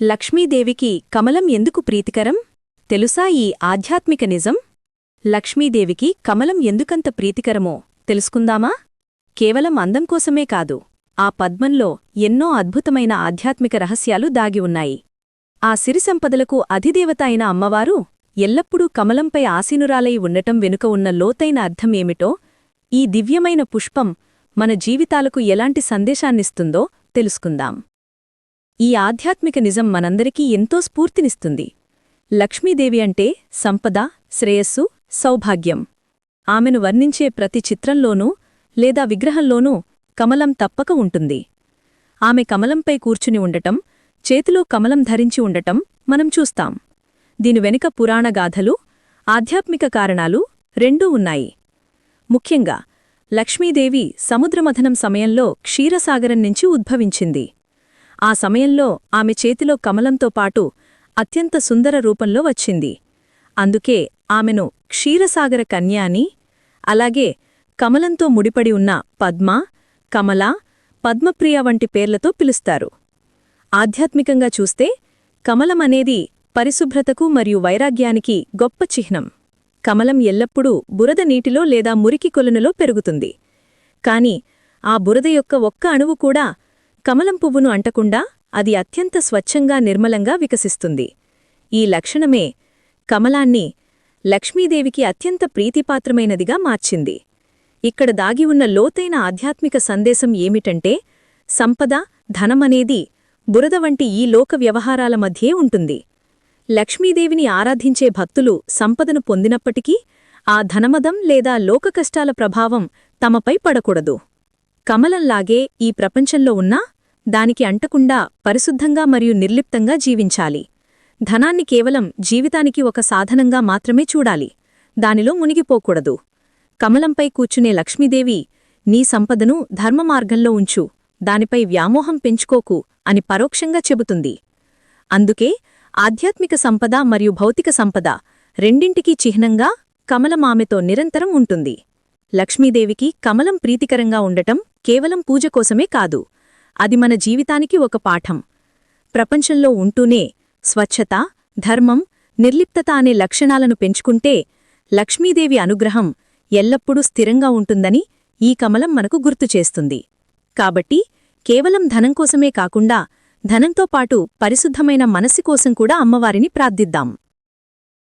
లక్ష్మీదేవికి కమలం ఎందుకు ప్రీతికరం? తెలుసా ఈ ఆధ్యాత్మిక నిజం? లక్ష్మీదేవికి కమలం ఎందుకంత ప్రీతికరమో తెలుసుకుందామా? కేవలం అందం కోసమే కాదు ఆ పద్మంలో ఎన్నో అద్భుతమైన ఆధ్యాత్మిక రహస్యాలు దాగి ఉన్నాయి. ఆ సిరిసంపదలకు అధిదేవత అయిన అమ్మవారు ఎల్లప్పుడూ కమలంపై ఆసీనురాలై ఉండటం వెనుక ఉన్న లోతైన అర్థమేమిటో ఈ దివ్యమైన పుష్పం మన జీవితాలకు ఎలాంటి సందేశాన్నిస్తుందో తెలుసుకుందాం. ఈ ఆధ్యాత్మిక నిజం మనందరికీ ఎంతో స్ఫూర్తినిస్తుంది. లక్ష్మీదేవి అంటే సంపద శ్రేయస్సు సౌభాగ్యం. ఆమెను వర్ణించే ప్రతి చిత్రంలోనూ లేదా విగ్రహంలోనూ కమలం తప్పక ఉంటుంది. ఆమె కమలంపై కూర్చుని ఉండటం చేతిలో కమలం ధరించి ఉండటం మనం చూస్తాం. దీని వెనుక పురాణగాథలు ఆధ్యాత్మిక కారణాలు రెండూ ఉన్నాయి. ముఖ్యంగా లక్ష్మీదేవి సముద్రమథనం సమయంలో క్షీరసాగరం నుంచి ఉద్భవించింది. ఆ సమయంలో ఆమె చేతిలో కమలంతో పాటు అత్యంత సుందర రూపంలో వచ్చింది. అందుకే ఆమెను క్షీరసాగర కన్య అని అలాగే కమలంతో ముడిపడి ఉన్న పద్మ కమల పద్మప్రియ వంటి పేర్లతో పిలుస్తారు. ఆధ్యాత్మికంగా చూస్తే కమలమనేది పరిశుభ్రతకు మరియు వైరాగ్యానికి గొప్ప చిహ్నం. కమలం ఎల్లప్పుడూ బురద నీటిలో లేదా మురికి కొలనులో పెరుగుతుంది. కాని ఆ బురద యొక్క ఒక్క అణువు కూడా కమలం పువ్వును అంటకుండా అది అత్యంత స్వచ్ఛంగా నిర్మలంగా వికసిస్తుంది. ఈ లక్షణమే కమలాన్ని లక్ష్మీదేవికి అత్యంత ప్రీతిపాత్రమైనదిగా మార్చింది. ఇక్కడ దాగి ఉన్న లోతైన ఆధ్యాత్మిక సందేశం ఏమిటంటే సంపద ధనమనేది బురద వంటి ఈ లోక వ్యవహారాల మధ్యే ఉంటుంది. లక్ష్మీదేవిని ఆరాధించే భక్తులు సంపదను పొందినప్పటికీ ఆ ధనమదం లేదా లోక కష్టాల ప్రభావం తమపై పడకూడదు. కమలంలాగే ఈ ప్రపంచంలో ఉన్నా దానికి అంటకుండా పరిశుద్ధంగా మరియు నిర్లిప్తంగా జీవించాలి. ధనాన్ని కేవలం జీవితానికి ఒక సాధనంగా మాత్రమే చూడాలి. దానిలో మునిగిపోకూడదు. కమలంపై కూర్చునే లక్ష్మీదేవి నీ సంపదను ధర్మమార్గంలో ఉంచు. దానిపై వ్యామోహం పెంచుకోకు అని పరోక్షంగా చెబుతుంది. అందుకే ఆధ్యాత్మిక సంపద మరియు భౌతిక సంపద రెండింటికీ చిహ్నంగా కమలం ఆమెతో నిరంతరం ఉంటుంది. లక్ష్మీదేవికి కమలం ప్రీతికరంగా ఉండటం కేవలం పూజ కోసమే కాదు. అది మన జీవితానికి ఒక పాఠం. ప్రపంచంలో ఉంటూనే స్వచ్ఛత ధర్మం నిర్లిప్తత అనే లక్షణాలను పెంచుకుంటే లక్ష్మీదేవి అనుగ్రహం ఎల్లప్పుడూ స్థిరంగా ఉంటుందని ఈ కమలం మనకు గుర్తుచేస్తుంది కాబట్టి కేవలం ధనం కోసమే కాకుండా ధనంతో పాటు పరిశుద్ధమైన మనసి కోసం కూడా అమ్మవారిని ప్రార్థిద్దాం.